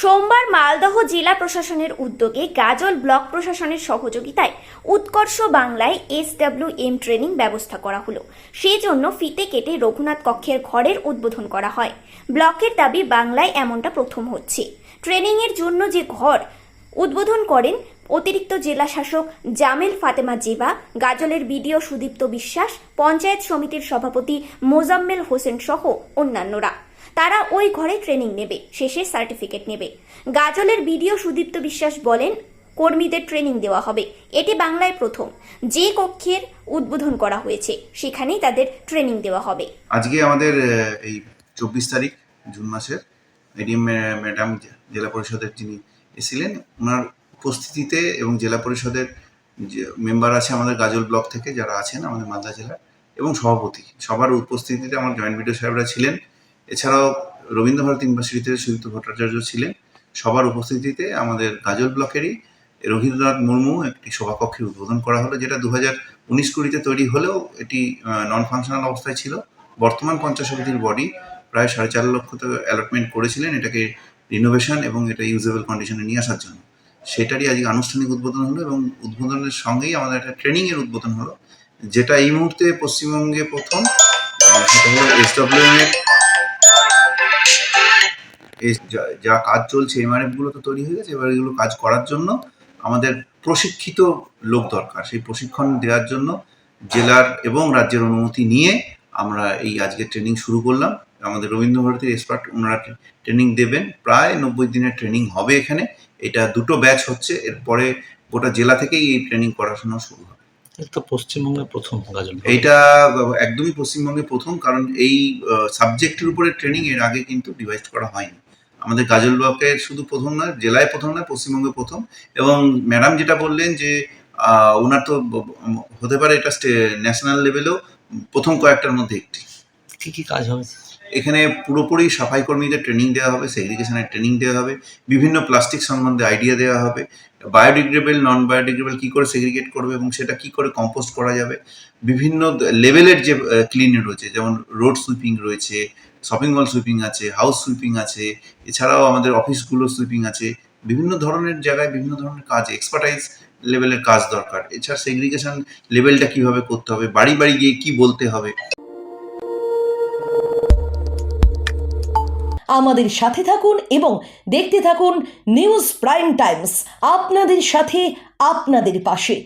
সোমবার মালদহ জেলা প্রশাসনের উদ্যোগে গাজল ব্লক প্রশাসনের সহযোগিতায় উৎকর্ষ বাংলায় এসডব্লিউ এম ট্রেনিং ব্যবস্থা করা হলো। সেই জন্য ফিতে কেটে রঘুনাথ কক্ষের ঘরের উদ্বোধন করা হয়। ব্লকের দাবি, বাংলায় এমনটা প্রথম হচ্ছে। ট্রেনিংয়ের জন্য যে ঘর উদ্বোধন করেন অতিরিক্ত জেলা শাসক জামেল ফাতেমা জেবা, গাজলের বিডিও সুদীপ্ত বিশ্বাস, পঞ্চায়েত সমিতির সভাপতি মোজাম্মেল হোসেন সহ অন্যান্যরা। তারা ওই ঘরে ট্রেনিং নেবে, শেষে সার্টিফিকেট নেবে। গাজলের বিডিও সুদীপ্ত বিশ্বাস বলেন, কর্মীদের ট্রেনিং দেওয়া হবে। এটি বাংলায় প্রথম। যে কক্ষের উদ্বোধন করা হয়েছে, সেখানেই তাদের ট্রেনিং দেওয়া হবে। আজকে আমাদের এই চব্বিশ তারিখ, জুন মাসের, এডিএম ম্যাডাম জেলা পরিষদের যিনি এসেছিলেন, ওনার উপস্থিতিতে এবং জেলা পরিষদের যে মেম্বার আছে আমাদের গাজল ব্লক থেকে যারা আছেন আমাদের মালদা জেলার এবং সভাপতি, সবার উপস্থিতিতে আমার জয়েন্ট বিডিও সাহেবরা ছিলেন। এছাড়াও রবীন্দ্রভারতী ইউনিভার্সিটিতে সুদীপ্ত ভট্টাচার্য ছিলেন। সবার উপস্থিতিতে আমাদের গাজল ব্লকেরই রবীন্দ্রনাথ মুর্মু একটি সভাকক্ষের উদ্বোধন করা হলো, যেটা দু হাজার উনিশ কুড়িতে তৈরি হলেও এটি নন ফাংশনাল অবস্থায় ছিল। বর্তমান পঞ্চাশ সমিতির বডি প্রায় সাড়ে চার লক্ষ টাকা অ্যালটমেন্ট করেছিলেন এটাকে রিনোভেশন এবং এটা ইউজেবল কন্ডিশনে নিয়ে আসার জন্য। সেটারই আজকে আনুষ্ঠানিক উদ্বোধন হলো এবং উদ্বোধনের সঙ্গেই আমাদের একটা ট্রেনিংয়ের উদ্বোধন হলো, যেটা এই মুহূর্তে পশ্চিমবঙ্গে প্রথম সেটা হলো এসডব্লিউএম এর যা- যা কাজ চলছে এমআরএফগুলো তো তৈরি হয়ে গেছে এবার এগুলো কাজ করার জন্য আমাদের প্রশিক্ষিত লোক দরকার। সেই প্রশিক্ষণ দেওয়ার জন্য জেলার এবং রাজ্যের অনুমতি নিয়ে আমরা এই আজকে ট্রেনিং শুরু করলাম। আমাদের রবীন্দ্রভারতীর এক্সপার্ট ওনারা ট্রেনিং দেবেন? প্রায় নব্বই দিনের ট্রেনিং হবে এখানে। এটা দুটো ব্যাচ হচ্ছে এরপরে গোটা জেলা থেকেই এই ট্রেনিং পড়াশোনা শুরু হবে। এটা তো পশ্চিমবঙ্গের প্রথম এটা একদমই পশ্চিমবঙ্গে প্রথম কারণ এই সাবজেক্টের উপরে ট্রেনিং এর আগে কিন্তু ডিভাইড করা হয়নি। আমাদের গাজল ব্লকের শুধু প্রথম নয় জেলায় প্রথম নয় পশ্চিমবঙ্গে প্রথম। এবং ম্যাডাম যেটা বললেন যে ওনার তো হতে পারে এটা ন্যাশনাল লেভেলেও প্রথম কয়েকটার মধ্যে একটি। কি কি কাজ হবে? এখানে পুরোপুরি সাফাই কর্মীদের ট্রেনিং দেওয়া হবে সেগ্রিগেশনের ট্রেনিং দেওয়া হবে বিভিন্ন প্লাস্টিক সম্বন্ধে আইডিয়া দেওয়া হবে বায়োডিগ্রেডেবল নন বায়োডিগ্রেডেবল কী করে সেগ্রিগেট করবে এবং সেটা কী করে কম্পোস্ট করা যাবে বিভিন্ন লেভেলের যে ক্লিন রয়েছে যেমন রোড সুইপিং রয়েছে শপিং মল সুইপিং আছে হাউস সুইপিং আছে, এছাড়াও আমাদের অফিসগুলো সুইপিং আছে, বিভিন্ন ধরনের জায়গায় বিভিন্ন ধরনের কাজ এক্সপার্টাইজ লেভেলের কাজ দরকার। এছাড়া সেগ্রিগেশন লেভেলটা কীভাবে করতে হবে, বাড়ি বাড়ি গিয়ে কি বলতে হবে? আমাদের সাথে থাকুন এবং দেখতে থাকুন নিউজ প্রাইম টাইমস, আপনাদের সাথে, আপনাদের পাশে।